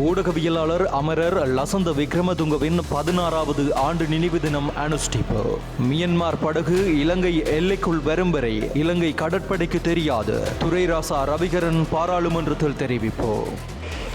ஊடகவியலாளர் அமரர் லசந்த விக்ரமதுங்கவின் பதினாறாவது ஆண்டு நினைவு தினம் அனுஷ்டிப்பு. மியன்மார் படகு இலங்கை எல்லைக்குள் வரும் வரை இலங்கை கடற்படைக்கு தெரியாது. துரைராசா ரவிகரன் பாராளுமன்றத்தில் தெரிவிப்பு.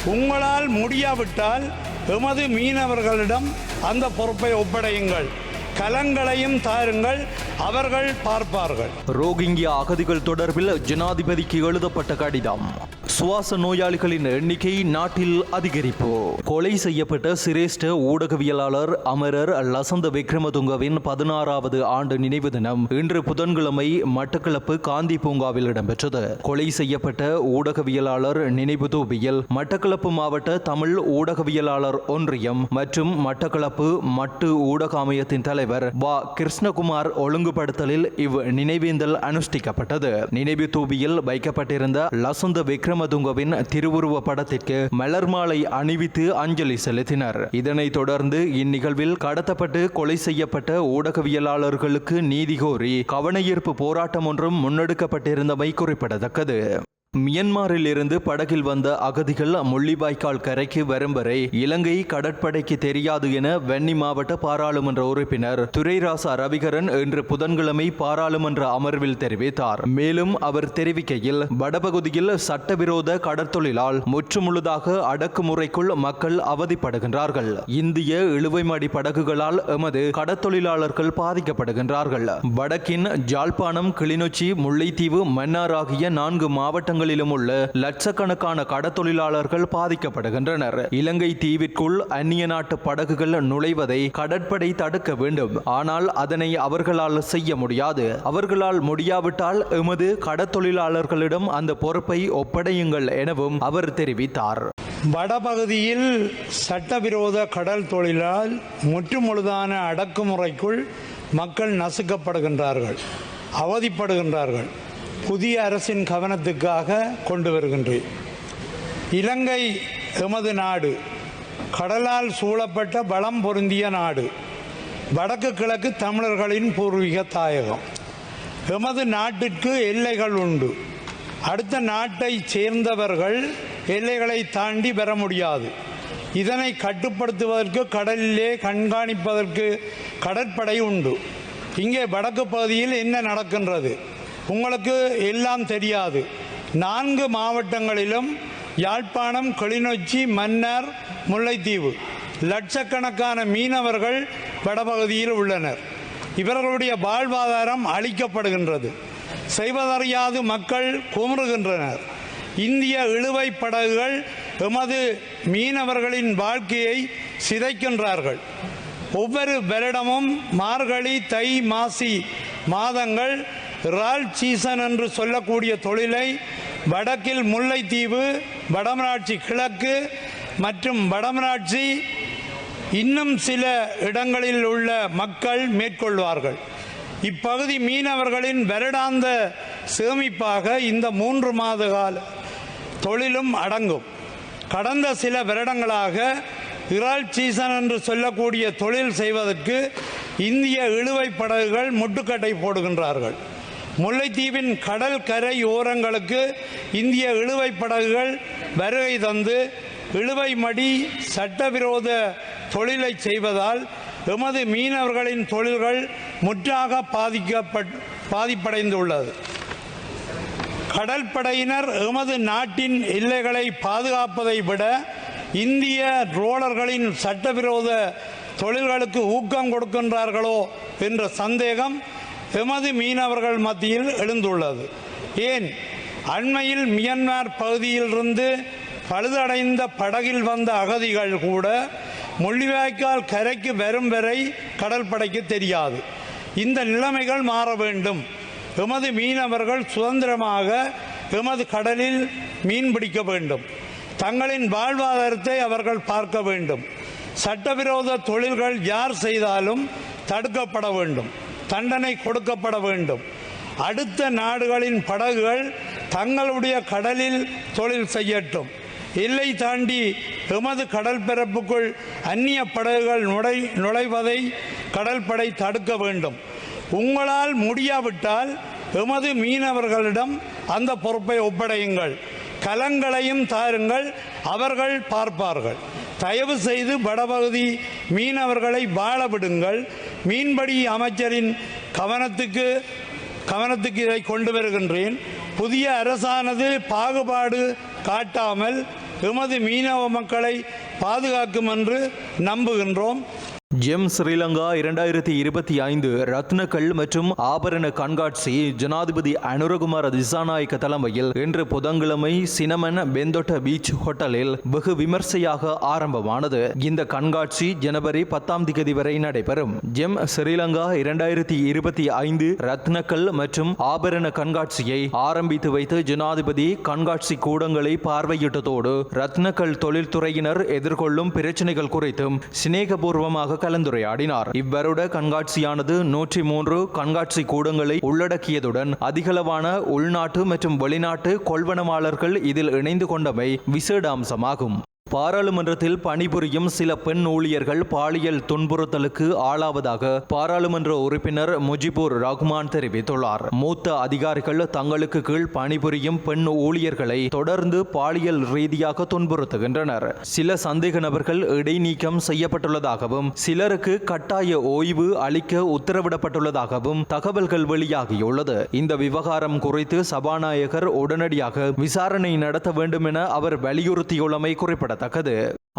உங்களால் முடியாவிட்டால் எமது மீனவர்களிடம் அந்த பொறுப்பை ஒப்படையுங்கள். கலங்களையும் தாருங்கள் அவர்கள் பார்ப்பார்கள். ரோகிங்கியா அகதிகள் தொடர்பில் ஜனாதிபதிக்கு எழுதப்பட்ட கடிதம். சுவாச நோயாளிகளின் எண்ணிக்கை நாட்டில் அதிகரிப்பு. கொலை செய்யப்பட்ட சிரேஷ்ட ஊடகவியலாளர் அமரர் லசந்த விக்ரமதுங்கவின் பதினாறாவது ஆண்டு நினைவு தினம் இன்று புதன்கிழமை மட்டக்களப்பு காந்தி பூங்காவில் இடம்பெற்றது. கொலை செய்யப்பட்ட ஊடகவியலாளர் நினைவு தூபியில் மட்டக்களப்பு மாவட்ட தமிழ் ஊடகவியலாளர் ஒன்றியம் மற்றும் மட்டக்களப்பு மட்டு ஊடக அமையத்தின் தலைவர் வா. கிருஷ்ணகுமார் ஒழுங்குபடுத்தலில் இவ் நினைவேந்தல் அனுஷ்டிக்கப்பட்டது. நினைவு தூபியில் வைக்கப்பட்டிருந்த லசந்த விக்ரமதுங்கவின் திருவுருவ படத்திற்கு மலர் மாலை அணிவித்து அஞ்சலி செலுத்தினர். இதனைத் தொடர்ந்து இந்நிகழ்வில் கடத்தப்பட்டு கொலை செய்யப்பட்ட ஊடகவியலாளர்களுக்கு நீதி கோரி கவனஈர்ப்பு போராட்டம் ஒன்றும் முன்னெடுக்கப்பட்டிருந்தமை குறிப்பிடத்தக்கது. மியன்மாரில் இருந்து படகில் வந்த அகதிகள் முள்ளிவாய்க்கால் கரைக்கு வரும் வரை இலங்கை கடற்படைக்கு தெரியாது என வெண்ணி மாவட்ட பாராளுமன்ற உறுப்பினர் துரைராசா ரவிகரன் இன்று புதன்கிழமை பாராளுமன்ற அமர்வில் தெரிவித்தார். மேலும் அவர் தெரிவிக்கையில் வடபகுதியில் சட்டவிரோத கடற்தொழிலால் முற்றுமுழுதாக அடக்குமுறைக்குள் மக்கள் அவதிப்படுகின்றார்கள். இந்திய இழுவைமடி படகுகளால் எமது கடற்தொழிலாளர்கள் பாதிக்கப்படுகின்றார்கள். வடக்கின் ஜாழ்ப்பாணம் கிளிநொச்சி முல்லைத்தீவு மன்னார் ஆகிய நான்கு மாவட்டங்கள் மாவட்டங்களிலும் உள்ள லட்சக்கணக்கான கடற்தொழிலாளர்கள் பாதிக்கப்படுகின்றனர். இலங்கை தீவிற்குள் அந்நிய நாட்டு படகுகள் நுழைவதை கடற்படை தடுக்க வேண்டும். ஆனால் அதனை அவர்களால் செய்ய முடியாது. அவர்களால் முடியாவிட்டால் எமது கடற்தொழிலாளர்களிடம் அந்த பொறுப்பை ஒப்படையுங்கள் எனவும் அவர் தெரிவித்தார். வடபகுதியில் சட்டவிரோத கடல் தொழிலால் முற்றுமுழுதான அடக்குமுறைக்குள் மக்கள் நசுக்கப்படுகின்றார்கள் அவதிப்படுகின்றார்கள். புதிய அரசின் கவனத்துக்காக கொண்டு வருகின்றேன். இலங்கை எமது நாடு கடலால் சூழப்பட்ட பலம் பொருந்திய நாடு வடக்கு கிழக்கு தமிழர்களின் பூர்வீக தாயகம். எமது நாட்டிற்கு எல்லைகள் உண்டு. அடுத்த நாட்டை சேர்ந்தவர்கள் எல்லைகளை தாண்டி பெற முடியாது. இதனை கட்டுப்படுத்துவதற்கு கடலிலே கண்காணிப்பதற்கு கடற்படை உண்டு. இங்கே வடக்கு பகுதியில் என்ன நடக்கின்றது? உங்களுக்கு எல்லாம் தெரியாது. நான்கு மாவட்டங்களிலும் யாழ்ப்பாணம் கிளிநொச்சி மன்னார் முல்லைத்தீவு. லட்சக்கணக்கான மீனவர்கள் வடபகுதியில் உள்ளனர். இவர்களுடைய வாழ்வாதாரம் அளிக்கப்படுகின்றது செய்வதறியாது மக்கள் குமுறுகின்றனர். இந்திய இழுவை படகுகள் எமது மீனவர்களின் வாழ்க்கையை சிதைக்கின்றார்கள். ஒவ்வொரு வருடமும் மார்கழி தை மாசி மாதங்கள் இறால் சீசன் என்று சொல்லக்கூடிய தொழிலை வடக்கில் முல்லைத்தீவு வடமராட்சி கிழக்கு மற்றும் வடமராட்சி இன்னும் சில இடங்களில் உள்ள மக்கள் மேற்கொள்வார்கள். இப்பகுதி மீனவர்களின் வருடாந்த சேமிப்பாக இந்த மூன்று மாத கால தொழிலும் அடங்கும். கடந்த சில வருடங்களாக இறால் சீசன் என்று சொல்லக்கூடிய தொழில் செய்வதற்கு இந்திய இழுவை படகுகள் முட்டுக்கட்டை போடுகின்றார்கள். முல்லைத்தீவின் கடல் கரை ஓரங்களுக்கு இந்திய இழுவை படகுகள் வருகை தந்து இழுவை மடி சட்டவிரோத தொழிலை செய்வதால் எமது மீனவர்களின் தொழில்கள் முற்றாக பாதிக்கப்பட் பாதிப்படைந்துள்ளது. கடற்படையினர் எமது நாட்டின் எல்லைகளை பாதுகாப்பதை விட இந்திய ரோலர்களின் சட்டவிரோத தொழில்களுக்கு ஊக்கம் கொடுக்கின்றார்களோ என்ற சந்தேகம் எமது மீனவர்கள் மத்தியில் எழுந்துள்ளது. ஏன்? அண்மையில் மியன்மார் பகுதியிலிருந்து பழுதடைந்த படகில் வந்த அகதிகள் கூட முள்ளிவாய்க்கால் கரைக்கு வரும் வரை கடற்படைக்கு தெரியாது. இந்த நிலைமைகள் மாற வேண்டும். எமது மீனவர்கள் சுதந்திரமாக எமது கடலில் மீன் பிடிக்க வேண்டும். தங்களின் வாழ்வாதாரத்தை அவர்கள் பார்க்க வேண்டும். சட்டவிரோத தொழில்கள் யார் செய்தாலும் தடுக்கப்பட வேண்டும். தண்டனை கொடுக்கப்பட வேண்டும். அடுத்த நாடுகளின் படகுகள் தங்களுடைய கடலில் தொழில் செய்யட்டும். எல்லை தாண்டி எமது கடல் பரப்புக்குள் அந்நிய படகுகள் நுழை நுழைவதை கடற்படை தடுக்க வேண்டும். உங்களால் முடியாவிட்டால் எமது மீனவர்களிடம் அந்த பொறுப்பை ஒப்படையுங்கள். கலங்களையும் தாருங்கள் அவர்கள் பார்ப்பார்கள். தயவு செய்து வடபகுதி மீனவர்களை வாழ விடுங்கள். மீன்படி அமைச்சரின் கவனத்துக்கு கவனத்துக்கு இதை கொண்டு வருகின்றேன். புதிய அரசானது பாகுபாடு காட்டாமல் எமது மீனவ மக்களை பாதுகாக்கும் என்று நம்புகின்றோம். ஜெம் ஸ்ரீலங்கா இரண்டாயிரத்தி இருபத்தி ஐந்து ரத்னக்கல் மற்றும் ஆபரண கண்காட்சி ஜனாதிபதி அனுரகுமார திசாநாயக்க தலைமையில் இன்று புதன்கிழமை சினமன் பெந்தோட்ட பீச் ஹோட்டலில் வெகு விமர்சையாக ஆரம்பமானது. இந்த கண்காட்சி ஜனவரி பத்தாம் தேதி வரை நடைபெறும். ஜெம் ஸ்ரீலங்கா இரண்டாயிரத்தி இருபத்தி ஐந்து ரத்னக்கல் மற்றும் ஆபரண கண்காட்சியை ஆரம்பித்து வைத்து ஜனாதிபதி கண்காட்சி கூடங்களை பார்வையிட்டதோடு ரத்னக்கல் தொழில்துறையினர் எதிர்கொள்ளும் பிரச்சனைகள் குறித்தும் சிநேகபூர்வமாக கலந்துரையாடினார். இவ்வருட கண்காட்சியானது நூற்றி மூன்று கண்காட்சி கூடங்களை உள்ளடக்கியதுடன் அதிகளவான உள்நாட்டு மற்றும் வெளிநாட்டு கொள்வனவாளர்கள் இதில் இணைந்து கொண்டமை விசேட அம்சமாகும். பாராளுமன்றத்தில் பணிபுரியும் சில பெண் ஊழியர்கள் பாலியல் துன்புறுத்தலுக்கு ஆளாவதாக பாராளுமன்ற உறுப்பினர் முஜிபுர் ரஹ்மான் தெரிவித்துள்ளார். மூத்த அதிகாரிகள் தங்களுக்கு கீழ் பணிபுரியும் பெண் ஊழியர்களை தொடர்ந்து பாலியல் ரீதியாக துன்புறுத்துகின்றனர். சில சந்தேக நபர்கள் இடைநீக்கம் செய்யப்பட்டுள்ளதாகவும் சிலருக்கு கட்டாய ஓய்வு அளிக்க உத்தரவிடப்பட்டுள்ளதாகவும் தகவல்கள் வெளியாகியுள்ளது. இந்த விவகாரம் குறித்து சபாநாயகர் உடனடியாக விசாரணை நடத்த வேண்டும் என அவர் வலியுறுத்தியுள்ளமை குறிப்பிடத்தக்கது. குறிப்பிடத்தக்கது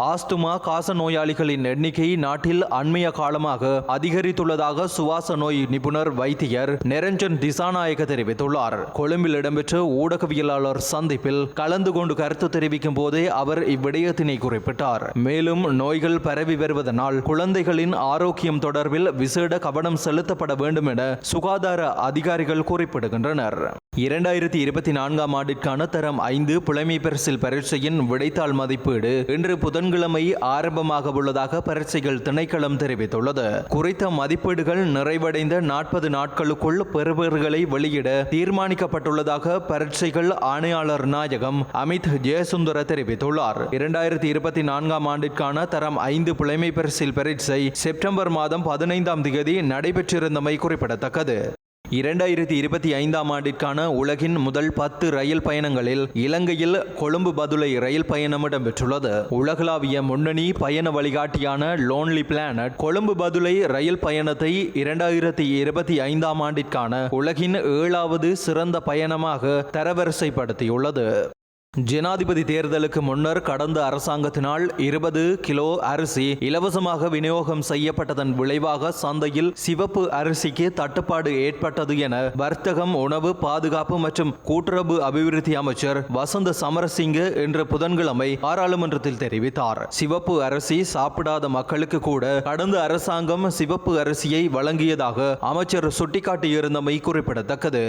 ஆஸ்துமா காச நோயாளிகளின் எண்ணிக்கை நாட்டில் அண்மைய காலமாக அதிகரித்துள்ளதாக சுவாச நோய் நிபுணர் வைத்தியர் நிரஞ்சன் திசாநாயக தெரிவித்துள்ளார். கொழும்பில் இடம்பெற்ற ஊடகவியலாளர் சந்திப்பில் கலந்து கொண்டு கருத்து தெரிவிக்கும் போதே அவர் இவ்விடயத்தினை குறிப்பிட்டார். மேலும் நோய்கள் பரவி வருவதனால் குழந்தைகளின் ஆரோக்கியம் தொடர்பில் விசேட கவனம் செலுத்தப்பட வேண்டும் என சுகாதார அதிகாரிகள் குறிப்பிடுகின்றனர். இரண்டாயிரத்தி இருபத்தி நான்காம் ஆண்டிற்கான தரம் ஐந்து புலைமை பரிசில் பரீட்சையின் விடைத்தாள் மதிப்பீடு இன்று புதன்கிழமை ஆரம்பமாக உள்ளதாக பரீட்சைகள் திணைக்களம் தெரிவித்துள்ளது. குறித்த மதிப்பீடுகள் நிறைவடைந்த நாற்பது நாட்களுக்குள் பெறுபவர்களை வெளியிட தீர்மானிக்கப்பட்டுள்ளதாக பரீட்சைகள் ஆணையாளர் நாயகம் அமித் ஜெயசுந்தர தெரிவித்துள்ளார். இரண்டாயிரத்தி இருபத்தி நான்காம் ஆண்டிற்கான தரம் ஐந்து புலைமை பரிசில் பரீட்சை செப்டம்பர் மாதம் பதினைந்தாம் தேதி நடைபெற்றிருந்தமை குறிப்பிடத்தக்கது. இரண்டாயிரத்தி இருபத்தி ஐந்தாம் ஆண்டிற்கான உலகின் முதல் பத்து ரயில் பயணங்களில் இலங்கையில் கொழும்பு பதுளை ரயில் பயணம் இடம்பெற்றுள்ளது. உலகளாவிய முன்னணி பயண வழிகாட்டியான lonely planet Colombo Badulla rail பயணத்தை இரண்டாயிரத்தி இருபத்தி ஐந்தாம் ஆண்டிற்கான உலகின் ஏழாவது சிறந்த பயணமாக தரவரிசைப்படுத்தியுள்ளது. ஜனாதிபதி தேர்தலுக்கு முன்னர் கடந்த அரசாங்கத்தினால் இருபது கிலோ அரிசி இலவசமாக விநியோகம் செய்யப்பட்டதன் விளைவாக சந்தையில் சிவப்பு அரிசிக்கு தட்டுப்பாடு ஏற்பட்டது என வர்த்தகம் உணவு பாதுகாப்பு மற்றும் கூட்டுறவு அபிவிருத்தி அமைச்சர் வசந்த சமரசிங்க இன்று புதன்கிழமை பாராளுமன்றத்தில் தெரிவித்தார். சிவப்பு அரிசி சாப்பிடாத மக்களுக்கு கூட கடந்த அரசாங்கம் சிவப்பு அரிசியை வழங்கியதாக அமைச்சர் சுட்டிக்காட்டியிருந்தமை குறிப்பிடத்தக்கது.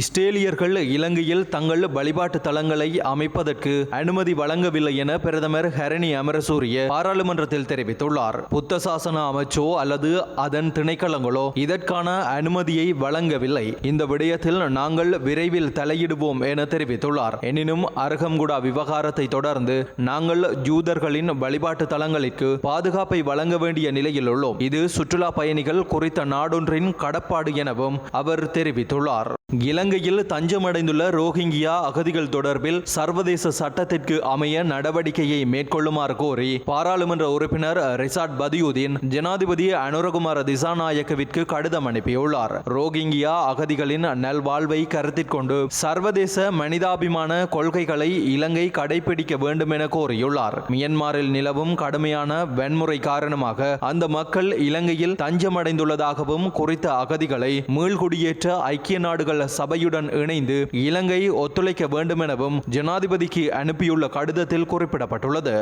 இஸ்ரேலியர்கள் இலங்கையில் தங்கள் வழிபாட்டு தலங்களை அமைப்பதற்கு அனுமதி வழங்கவில்லை என பிரதமர் ஹரணி அமரசூரிய பாராளுமன்றத்தில் தெரிவித்துள்ளார். புத்த சாசன அமைச்சோ அல்லது அதன் திணைக்களங்களோ இதற்கான அனுமதியை வழங்கவில்லை. இந்த விடயத்தில் நாங்கள் விரைவில் தலையிடுவோம் என தெரிவித்துள்ளார். எனினும் அருகம்குடா விவகாரத்தை தொடர்ந்து நாங்கள் ஜூதர்களின் வழிபாட்டு தலங்களுக்கு பாதுகாப்பை வழங்க வேண்டிய நிலையில் உள்ளோம். இது சுற்றுலா பயணிகள் குறித்த நாடொன்றின் கடப்பாடு எனவும் அவர் தெரிவித்துள்ளார். இலங்கையில் தஞ்சமடைந்துள்ள ரோஹிங்கியா அகதிகள் தொடர்பில் சர்வதேச சட்டத்திற்கு அமைய நடவடிக்கையை மேற்கொள்ளுமாறு கோரி பாராளுமன்ற உறுப்பினர் ரிசாட் பதியுதீன் ஜனாதிபதி அனுரகுமார திசாநாயக்கவிற்கு கடிதம் அனுப்பியுள்ளார். ரோஹிங்கியா அகதிகளின் நல்வாழ்வை கருத்தில் கொண்டு சர்வதேச மனிதாபிமான கொள்கைகளை இலங்கை கடைபிடிக்க வேண்டும் என கோரியுள்ளார். மியன்மாரில் நிலவும் கடுமையான வன்முறை காரணமாக அந்த மக்கள் இலங்கையில் தஞ்சமடைந்துள்ளதாகவும் குறித்த அகதிகளை மீள்குடியேற்ற ஐக்கிய நாடுகள் சபையுடன் இணைந்து இலங்கை ஒத்துழைக்க வேண்டும் எனவும் ஜனாதிபதிக்கு அனுப்பியுள்ள கடிதத்தில் குறிப்பிடப்பட்டுள்ளது.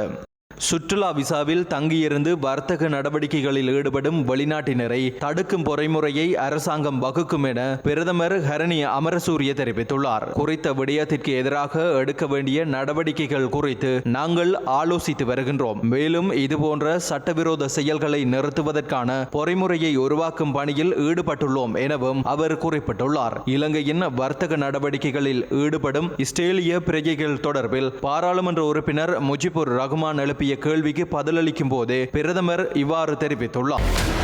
சுற்றுலா விசாவில் தங்கியிருந்து வர்த்தக நடவடிக்கைகளில் ஈடுபடும் வெளிநாட்டினரை தடுக்கும் பொறைமுறையை அரசாங்கம் வகுக்கும் என பிரதமர் ஹரணி அமரசூரிய தெரிவித்துள்ளார். குறித்த விடயத்திற்கு எதிராக எடுக்க வேண்டிய நடவடிக்கைகள் குறித்து நாங்கள் ஆலோசித்து வருகின்றோம். மேலும் இதுபோன்ற சட்டவிரோத செயல்களை நிறுத்துவதற்கான பொறிமுறையை உருவாக்கும் பணியில் ஈடுபட்டுள்ளோம் எனவும் அவர் குறிப்பிட்டுள்ளார். இலங்கையின் வர்த்தக நடவடிக்கைகளில் ஈடுபடும் இஸ்ரேலிய பிரஜைகள் தொடர்பில் பாராளுமன்ற உறுப்பினர் முஜிபுர் ரஹ்மான் எழுப்பிய கேள்விக்கு பதிலளிக்கும் போது பிரதமர் இவ்வாறு தெரிவித்துள்ளார்.